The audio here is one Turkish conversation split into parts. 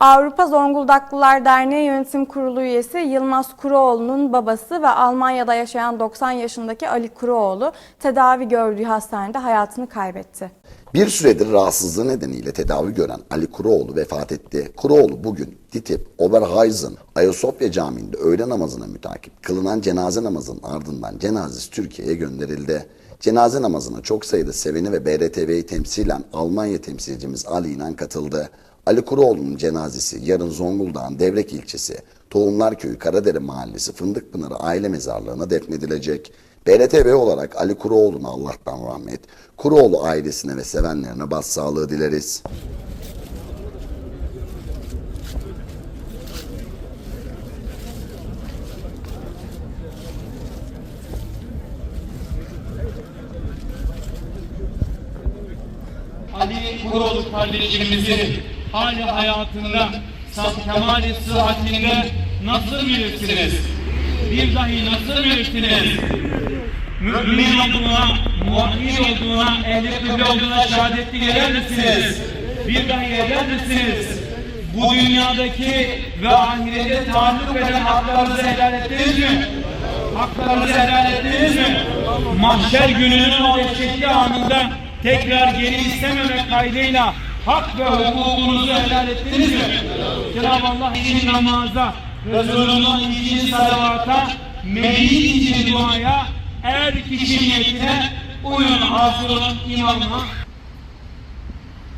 Avrupa Zonguldaklılar Derneği Yönetim Kurulu üyesi Yılmaz Kuruoğlu'nun babası ve Almanya'da yaşayan 90 yaşındaki Ali Kuruoğlu tedavi gördüğü hastanede hayatını kaybetti. Bir süredir rahatsızlığı nedeniyle tedavi gören Ali Kuroğlu vefat etti. Kuroğlu bugün Ditip Oberhausen Ayasofya Camii'nde öğle namazına mütakip kılınan cenaze namazının ardından cenazesi Türkiye'ye gönderildi. Cenaze namazına çok sayıda seveni ve BRTV'yi temsilen Almanya temsilcimiz Ali İnan katıldı. Ali Kuroğlu'nun cenazesi yarın Zonguldak'ın Devrek ilçesi Tohumlar Köyü Karadere Mahallesi Fındıkpınarı aile mezarlığına defnedilecek. BRTV olarak Ali Kuroğlu'na Allah'tan rahmet, Kuroğlu ailesine ve sevenlerine başsağlığı dileriz. Ali Kuroğlu kardeşimizin hali hayatında kemali sıhhatinde nasıl bilirsiniz? Bir dahi nasıl bilirsiniz? Mümin olduğuna, muvakkil olduğuna, ehli kıble olduğuna şehadetli eder misiniz? Bir dahi eder misiniz? Bu dünyadaki ve ahirete taalluk eden haklarınızı helal ettiniz mi? Haklarınızı helal ettiniz mi? Mahşer gününün o dehşetli anında tekrar geri istememek kaydıyla hak ve hukukunuzu helal ettiniz mi? Cenab-ı Allah için namaza, Resulullah için salavata, meyyit için duaya, er kişi niyetine uyun hazır olun imamına.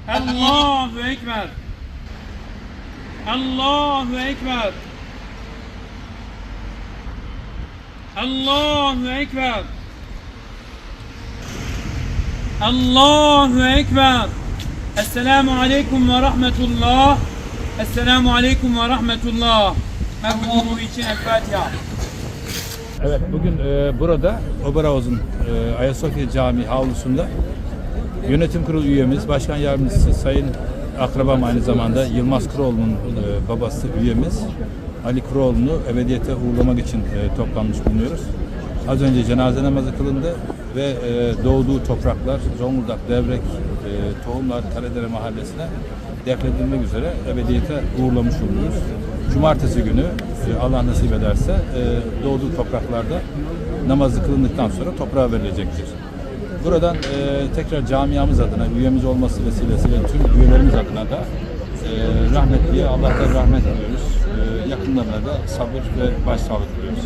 Allahu Ekber. Allahu Ekber. Allahu Ekber. Allahu Ekber. Esselamu Aleyküm ve Rahmetullah. Esselamu Aleyküm ve Rahmetullah. Mevhumu için El Fatiha. Evet, bugün e, burada Oberhausen e, Ayasofya Camii havlusunda yönetim kurulu üyemiz, başkan yardımcısı Sayın akrabam aynı zamanda Yılmaz Kuroğlu'nun e, babası üyemiz Ali Kuroğlu'nu ebediyete uğurlamak için e, toplanmış bulunuyoruz. Az önce cenaze namazı kılındı ve e, doğduğu topraklar Zonguldak, Devrek, e, Tohumlar, Karadere Mahallesi'ne defnedilmek üzere ebediyete uğurlamış bulunuyoruz. Cumartesi günü e, Allah nasip ederse e, doğduğu topraklarda namazı kılındıktan sonra toprağa verilecektir. Buradan e, tekrar camiamız adına, üyemiz olması vesilesiyle tüm üyelerimiz adına da e, rahmetliye Allah'tan rahmet diliyoruz. E, yakınlarına da sabır ve başsağlık diliyoruz.